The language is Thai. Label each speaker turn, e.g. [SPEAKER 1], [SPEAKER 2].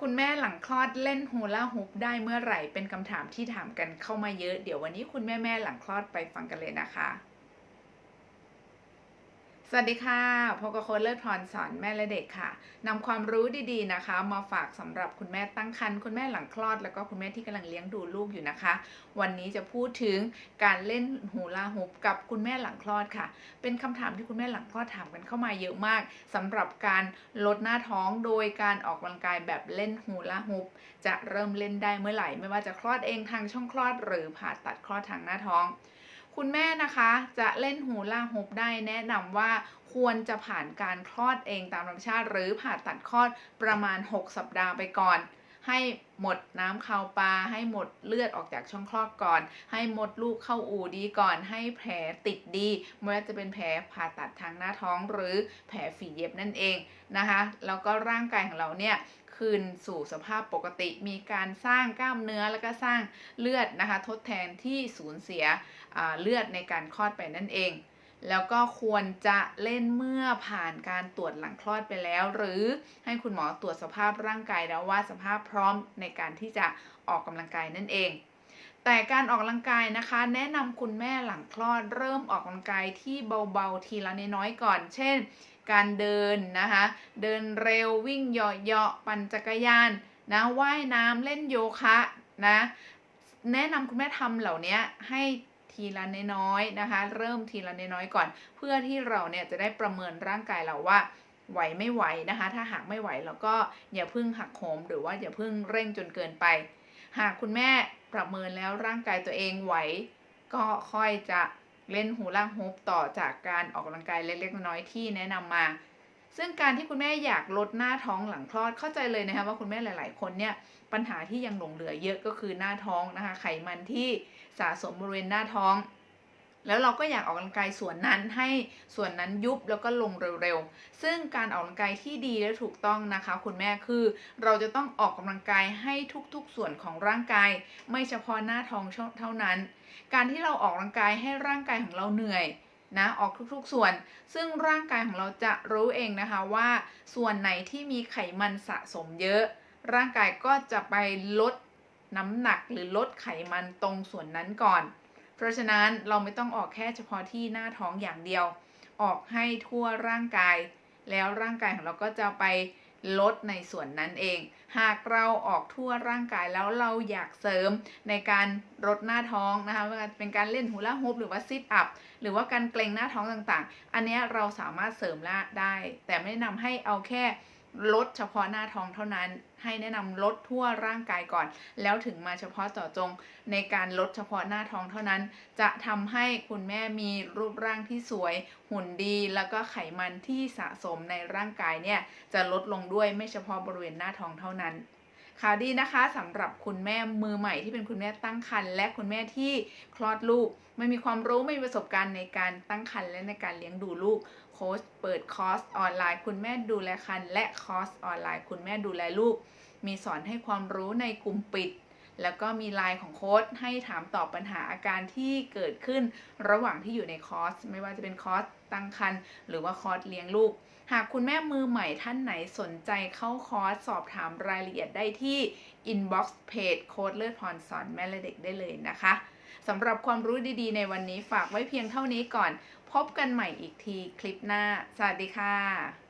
[SPEAKER 1] คุณแม่หลังคลอดเล่นฮูลาฮูปได้เมื่อไหร่เป็นคำถามที่ถามกันเข้ามาเยอะ เดี๋ยววันนี้คุณแม่แม่หลังคลอดไปฟังกันเลยนะคะ สวัสดีค่ะพบกับโค้ชเลิศพรสอนแม่และเด็กค่ะนำความรู้ดีๆนะคะ มาฝากสำหรับคุณแม่ตั้งครรภ์คุณแม่หลังคลอด แล้วก็คุณแม่ที่กำลังเลี้ยงดูลูกอยู่นะคะ วันนี้จะพูดถึงการเล่นฮูลาฮูปกับคุณแม่หลังคลอดค่ะ เป็นคำถามที่คุณแม่หลังคลอดถามกันเข้ามาเยอะมากสำหรับการลดหน้าท้องโดยการออกกำลังกายแบบเล่นฮูลาฮูปจะเริ่มเล่นได้เมื่อไหร่ ไม่ว่าจะคลอดเองทางช่องคลอด หรือผ่าตัดคลอดทางหน้าท้อง คุณแม่นะคะจะเล่นฮูล่าฮูปได้แนะนำว่าควรจะผ่านการคลอดเองตามธรรมชาติ หรือผ่าตัดคลอดประมาณ 6 สัปดาห์ไปก่อน ให้หมดน้ำคาวปลาให้หมดเลือดออกจากช่องคลอดก่อน ให้หมดลูกเข้าอู่ดีก่อน ให้แผลติดดีไม่ว่าจะเป็นแผลผ่าตัดทางหน้าท้องหรือแผลฝีเย็บนั่นเองนะคะ แล้วก็ร่างกายของเราเนี่ย คืนสู่สภาพปกติ มีการสร้างกล้ามเนื้อแล้วก็สร้างเลือดนะคะทดแทนที่สูญเสียเลือดในการคลอดไปนั่นเอง แล้วก็ควรจะเล่นเมื่อผ่านการตรวจหลังคลอดไปแล้ว หรือให้คุณหมอตรวจสภาพร่างกายแล้วว่าสภาพพร้อมในการที่จะออกกำลังกายนั่นเอง แต่การออกกำลังกายนะคะ แนะนำคุณแม่หลังคลอดเริ่มออกกำลังกายที่เบาๆทีละน้อยๆก่อน เช่น การเดินนะคะ เดินเร็ววิ่งเหยาะๆปั่นจักรยานนะว่ายน้ำเล่นโยคะนะแนะนำคุณแม่ทำเหล่านี้ให้ทีละน้อยๆนะคะ เริ่มทีละน้อยๆก่อน เพื่อที่เราเนี่ยจะได้ประเมินร่างกายเราว่าไหวไม่ไหวนะคะ ถ้าหากไม่ไหวเราก็อย่าพึ่งหักโหมหรือว่าอย่าพึ่งเร่งจนเกินไป หากคุณแม่ ประเมินแล้วร่างกายตัวเองไหว ก็ค่อยจะเล่นหูลาฮูปต่อจากการออกกำลังกายเล็กๆน้อยๆที่แนะนำมา ซึ่งการที่คุณแม่อยากลดหน้าท้องหลังคลอดเข้าใจเลยนะคะว่าคุณแม่หลาย ๆ คนเนี่ยปัญหาที่ยังหลงเหลือเยอะก็คือหน้าท้องนะคะไขมันที่สะสมบริเวณหน้าท้อง แล้วเราก็อยากออกกำลังกายส่วนนั้นให้ส่วนนั้นยุบแล้วก็ลงเร็วๆ ซึ่งการออกกำลังกายที่ดีและถูกต้องนะคะ คุณแม่คือเราจะต้องออกกำลังกายให้ทุกๆส่วนของร่างกาย ไม่เฉพาะหน้าท้องเท่านั้น การที่เราออกกำลังกายให้ร่างกายของเราเหนื่อยนะออกทุกๆส่วน ซึ่งร่างกายของเราจะรู้เองนะคะว่าส่วนไหนที่มีไขมันสะสมเยอะ ร่างกายก็จะไปลดน้ำหนักหรือลดไขมันตรงส่วนนั้นก่อน เพราะฉะนั้นเราไม่ต้องออกแค่เฉพาะที่หน้าท้องอย่างเดียว ออกให้ทั่วร่างกาย แล้วร่างกายของเราก็จะไปลดในส่วนนั้นเอง หากเราออกทั่วร่างกายแล้วเราอยากเสริมในการลดหน้าท้องนะคะเป็นการเล่นฮูลาฮูปหรือว่าซิทอัพหรือว่าการเกรงหน้าท้องต่างๆ อันนี้เราสามารถเสริมละได้ แต่ไม่แนะนำให้เอาแค่ ลดเฉพาะหน้าท้องเท่านั้น ให้แนะนำลดทั่วร่างกายก่อน แล้วถึงมาเฉพาะต่อจงในการลดเฉพาะหน้าท้องเท่านั้น จะทำให้คุณแม่มีรูปร่างที่สวย หุ่นดี แล้วก็ไขมันที่สะสมในร่างกายเนี่ยจะลดลงด้วยไม่เฉพาะบริเวณหน้าท้องเท่านั้น ข่าวดีนะคะสำหรับคุณแม่มือใหม่ที่เป็นคุณแม่ตั้งครรภ์และคุณแม่ที่คลอดลูก ไม่มีความรู้ไม่มีประสบการณ์ในการตั้งครรภ์และในการเลี้ยงดูลูกโค้ชเปิดคอร์สออนไลน์ คุณแม่ดูแลครรภ์และคอร์สออนไลน์ คุณแม่ดูแลลูก มีสอนให้ความรู้ในกลุ่มปิด แล้วก็มีไลน์ของโค้ชให้ถามตอบปัญหาอาการที่เกิดขึ้นระหว่างที่อยู่ในคอร์ส ไม่ว่าจะเป็นคอร์สตั้งครรภ์หรือว่าคอร์สเลี้ยงลูก หากคุณแม่มือใหม่ท่านไหนสนใจเข้าคอร์สสอบถามรายละเอียดได้ที่ inbox page โค้ดเลือดพรสอนแม่และเด็กได้เลยนะคะสำหรับความรู้ดีๆ ในวันนี้ฝากไว้เพียงเท่านี้ก่อน พบกันใหม่อีกทีคลิปหน้า สวัสดีค่ะ